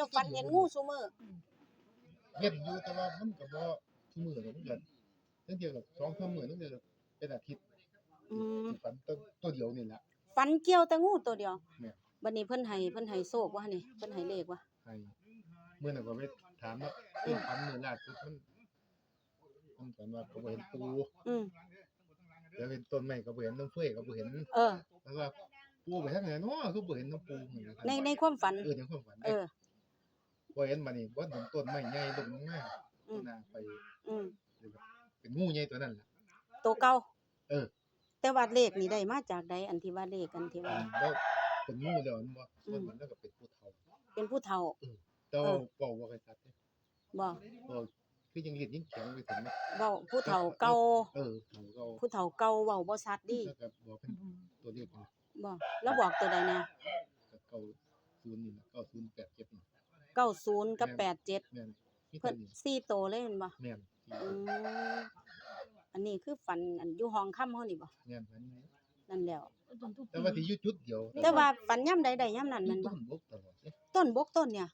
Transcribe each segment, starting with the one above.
จ้าฝันเห็นงูซุมื้อเห็นอยู่แต่ว่ามันก็บ่ซุมื้อดอกมันก็ตั้งเดียวกับ2 3มื้อตั้งเดียวกับเป็นอาทิตย์อืมสิฝันตัวตัวเดียวนี่ล่ะฝันเกี่ยวแต่งูตัวเดียวแม่นบัดนี้เพิ่นให้เพิ่นให้โชคว่านี่เพิ่นให้เลขว่าให้มื้อนั้นก็ไปถามว่าเพิ่นฝันมื้อล่าสุดมันมันฝันว่าเขาบ่เห็นปูอืมแล้วเห็นต้นไม้ก็บ่เห็นน้ำเฟ้ยก็บ่เห็นเออ แล้วก็ปูไปทางไหนเนาะคือบ่เห็นน้ำปูเหมือนกันในในความฝัน เออในความฝันเอเด้อ บ่เห็นมานี่บ่เห็นต้นไม้ใหญ่ลงลงมาอืม หน้าไปอืมเป็นงูใหญ่ตัวนั้นล่ะ ตัวเก่าเออ แต่ว่าเลขนี่ได้มาจากใดอันที่ว่าเลขอันที่ว่า แล้วเป็นงูแล้วมันบ่อืม มันแล้วก็เป็นผู้เฒ่าเป็นผู้เฒ่า แต่เอว่าอเว้าบ่ค่อยชัดเด้บ่เว้าคือยังเห็นยังแข็งไปถึงนะเว้าผู้เฒ่าเก่าเออเฒ่าก็ผู้เฒ่าเก่าเว้าบ่ชัดดิแล้วก็บอกเป็นตัวเลขนี่บ่แล้วบอกตัวใดแน่ก็เก้าศูนย์นี่ล่ะ9087นี่ 90กับ87แม่นมีเพิ่ตันวนี้สี่โตวเลยแม่นบ่แม่นอืมอันนี้คือฝันอันอยู่ห้องค่ำเฮานี่บ่แม่นอันนี้นั่นแหล้วแต่ว่าที่อยู่จุดเดียวแต่ว่าฝันย่ํใดได้ย่ํนั้นมัแม่นนต้บ่นบกตลอดเด้ต้นบกต้นเนี่ย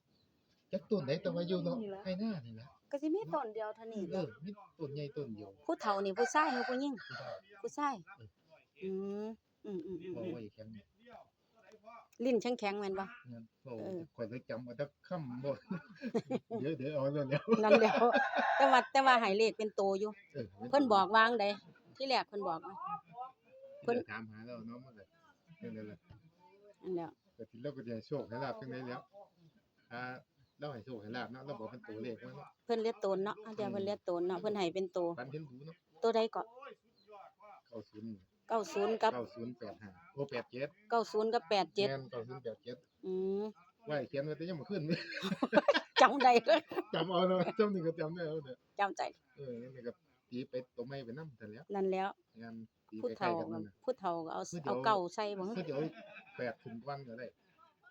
จักต้นไหนแต่ว่าอยู่เนาะให้หน้านี่ล่ะก็สิมีต้นเดียวเท่านี้เออมีต้นใหญ่ต้นเดียวผู้เฒ่านี่ผู้ชายหรือผู้หญิง ผู้ชายผู้ชายอืมอืมอืมอืมบอกอืมว่าอีกแข็ง ลิ้นแข็งๆแม่นบ่งั้นบอกเออข่อยเลยจำเอาแตะค่ำบ่เดี๋ยวเดี๋ยวเอาแล้วแล้วนั่นแหล้ว แต่ว่าแต่ว่าให้เลขเป็นโตอยู่เออเพิ่นบอกวางใดที่แรกเพิ่นบอกว่าเพิ่เพิ่นนถามหาแล้วเนาะมันก็จังได๋ล่ะนั่นแหล้วก็สิเราก็จะให้โชคให้ลาบจังได๋แล้วอ่าเราให้โชคให้ลาบเนาะเราบอกเป็นตัวเลขว่าเนาะเพิ่นเลียกตนเนาะอันเดียวเพิ่นเลียกตนเนาะเพิ่นให้เป็นโตปันเห็นหูเนาะตัวใดก็90 90กับ9085โอ้87 90กับแม่87น9087อืมไว้เขียนไว้แต่ยังบ่ขึ้นจำได้เลยจำเอาเนาะจำนี่ก็จำได้เอาเด้อจำใจเออนี่ก็ตีไปตัวไม้ไปนำซั่นแหล้วนั่นแล้วงานตีผู้ไปใกล้เฒ่ากันนั่นน่ะผู้เฒ่าก็เอาผู้เฒ่าเอาเก่าใส่บ่คือเดี๋ยวแปดถึงวันก็ได้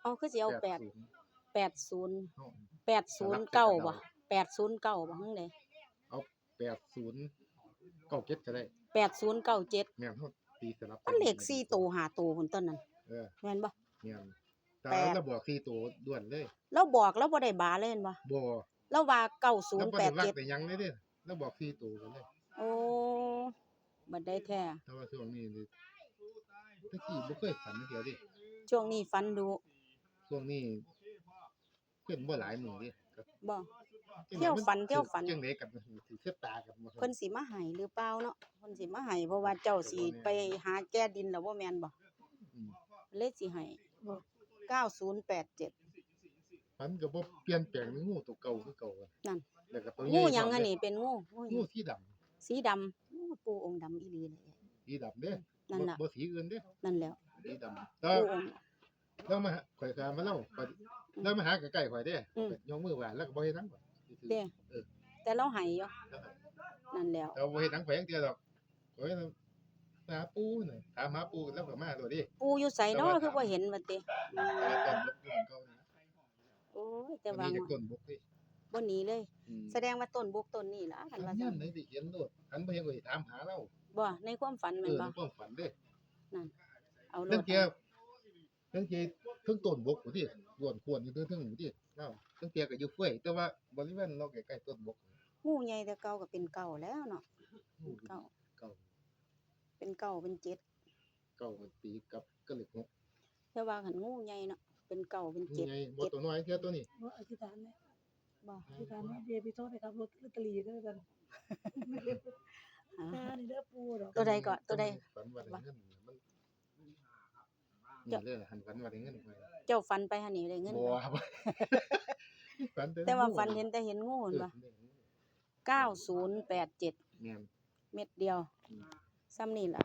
เอาคือสิเอาแปด8ศูนย์80เนาะ809บ่809บ่ฮึ่งใดเอาแปดศูนย์เก้าเจ็ดก็ได้8097แม่นเฮา ตีสลับมันเลข4โต5โตพุ่นต้นนั้นเออแม่นบ่แม่นแต่แปดเราบอกสี่ตัวด่วนเลยเราบอกเราบ่ได้บาเลยเห็นบ่บ่เราว่าเราบ่ได้รัก9087แต่หยังเลยเด้เราบอกสี่ตัวกันเลยโอ้บัดได้แท้แต่ว่าช่วงนี้นี่ตะกี้บ่เคยฝันเดียวดิช่วงนี้ฟันดูช่วงนี้เพิ่นบ่หลายมื้อดิก็ บ่จังเที่ยวฝันเที่ยวฝันจังได๋กันสิเสียตากันบ่เพิ่นสิมาให้หรือเปล่าเนาะเพิ่นสิมาให้เพราะว่าเจ้าสิไปหาแก้ดินแล้วบ่แม่นบ่อืมเลยสิให้9087ฝันก็บ่เปลี่ยนแปลงในงูตัวเก่าคือเก่าอะนั่นแล้วก็ตัวงูใญ่หยังพร้อัมนเด้นี้เป็นงูงูหงูยังสีดำสีดำโอ้ปูองค์ดำอีหลีเลยสีดำเด้นั่นน่ะบ่บ่สีอื่นเด้นั่นแหล้วสีดำแต่ปูองค์เรามาหาข่อยก็มาเล่าข่อย เรามาหาใกล้ๆข่อยเด้อืม ยกมือไหว้แล้วก็บ่เฮ็ดหยังข่อยซื่อๆเด้เออแต่เราให้อยู่แล้วก็นั่นแหล้วเราบ่เฮ็ดหยังแฝงเดียวดอกข่อยมาหาปูน่ะถามหาปูแล้วก็มาตัวดิปูอยู่ไสเนาะคือบ่เห็นว่าติอืแต่มต้นบกอยู่ของเก่านี่โอ้ยแต่วันว่านี้จากต้นบกดิบ่หนีเลย อืมแสดงว่าต้นบุกต้นนี้ล่ะคันว่าอันซั่นั้นนไหนสิเห็นโลดอันบ่เห็นก็สิถามหาเราบ่ในความฝันเอแม่นอบ่ ในความฝันเด้เอาโลเพิ่งดเกี่ยว เพิ่งเกี่ยวเพิ่งต้นบกอยู่ดิล้วนควรอยู่เพิ่งๆอยู่ดิเนาะเพิ่งเกี่ยวก็อยู่เฟ้ยแต่ว่าบริเวณเราใกล้ๆต้นบกงูใหญ่แต่เก่าก็เป็นเก่าแล้วเนาะงูเก่าเก่าเป็นเก่าเป็นเจ็ดเก่ามันตีกับกระเหล็กหกแต่ว่าคันงูใหญ่เนาะเป็นเก่าเป็นนี่เจ็ดไงบ่ตัวน้อยเท่าตัวนี้ว่าอธิษฐานเนี่ยบ่อธิษฐานว่าเบียร์พี่โทษไปขับรถลอตเตอรี่ด้วยกันอ่าตานี่เด้อปูดอกตัวใดก่อนตัวใดฝั นี่เลยหันฝันว่าได้เงินไปเจ้าฝันไปหันนี่ได้เงินบ่ครับฝันแต่ว่าฝันเห็นแต่เห็นงูเอเห็นอบ่9087แม่นเม็ดเดียวซ้ำนี่ล่ะ